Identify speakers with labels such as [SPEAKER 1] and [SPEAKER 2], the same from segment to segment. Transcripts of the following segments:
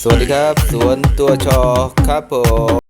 [SPEAKER 1] สวัสดีครับ สวนตัวชอครับผม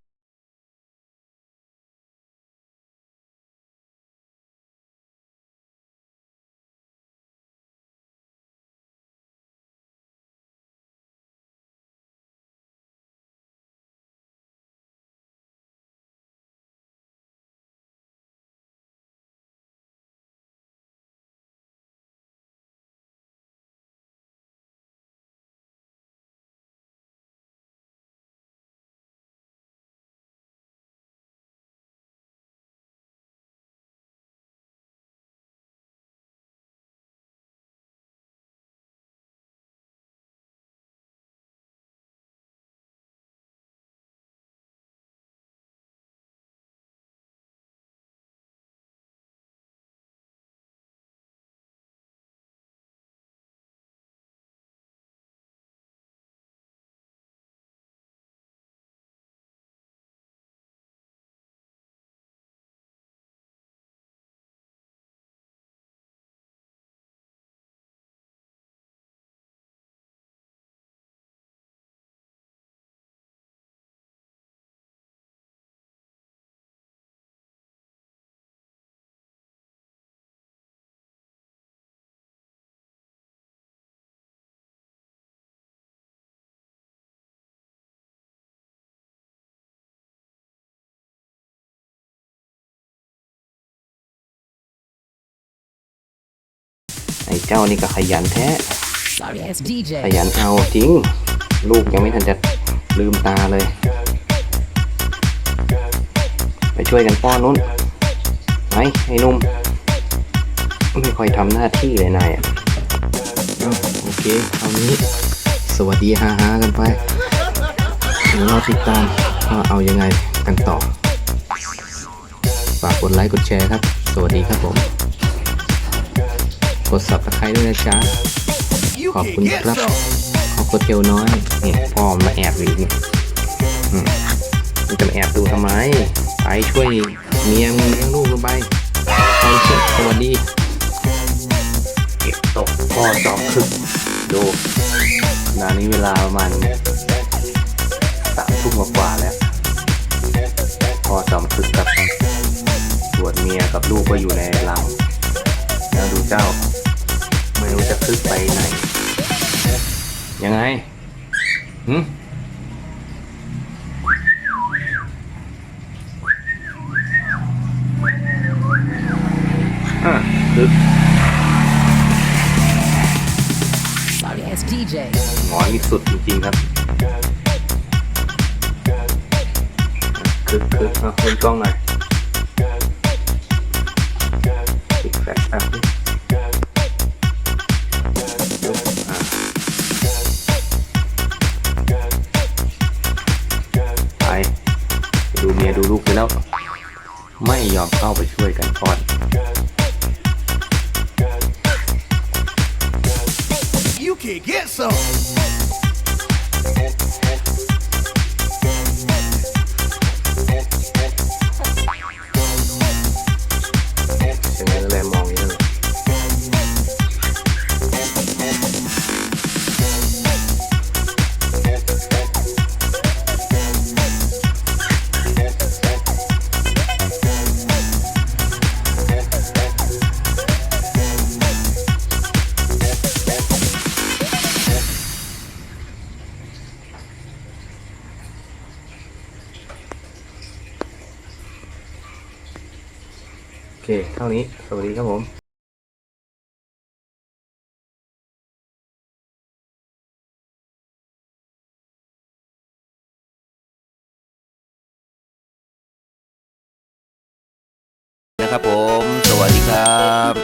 [SPEAKER 2] ไอ้เจ้านี่ก็ขยันแท้
[SPEAKER 3] Sorry, it's
[SPEAKER 2] ข
[SPEAKER 3] DJ.
[SPEAKER 2] ยันเอาจริง ลูกยังไม่ทันจะลืมตาเลย ไปช่วยกันป้อนนู้นไหมไอ้หนุ่ม ไม่ค่อยทำหน้าที่เลยนายอะเอ้าโอเคเอานี้ สวัสดีฮาฮากันไปเดี๋ยวเราติดตามว่าเอายังไงกันต่อ ฝากกดไลค์กดแชร์ครับ สวัสดีครับผม กด subscribe ด้วยนะจ๊ะ ขอบคุณครับขอบคุณเทลน้อยนี่พ่อมนมาแอบอยู่อีกนี่อืมมันจะมาแอบดูทำไม ไปช่วยเมียมึงเลี้ยงลูกลงไปไปเช็คสวัสดีเก็บตกพ่อจอมคึกดูขณะนี้เวลาประมาณสามทุ่มกว่าๆแล้วพ่อจอมคึกครับส่วนเมียกับลูกก็อยู่ในรังแล้วดูเจ้า ไม่รู้จะคึกไปไหน ยังไงหืมอะคึก
[SPEAKER 3] Sorry, it's DJ.
[SPEAKER 2] หงอนนี่สุดจริงๆครับคึกคึกเอาเล่นกล้องหน่อยติดแฟลชแป๊ ดูเมียดูลูกไปแล้ว ไม่ยอมเข้าไปช่วยกันก่อน
[SPEAKER 4] you can get some
[SPEAKER 2] เท่านี้ สวัสดีครับผม
[SPEAKER 1] นะครับผม สวัสดีครับ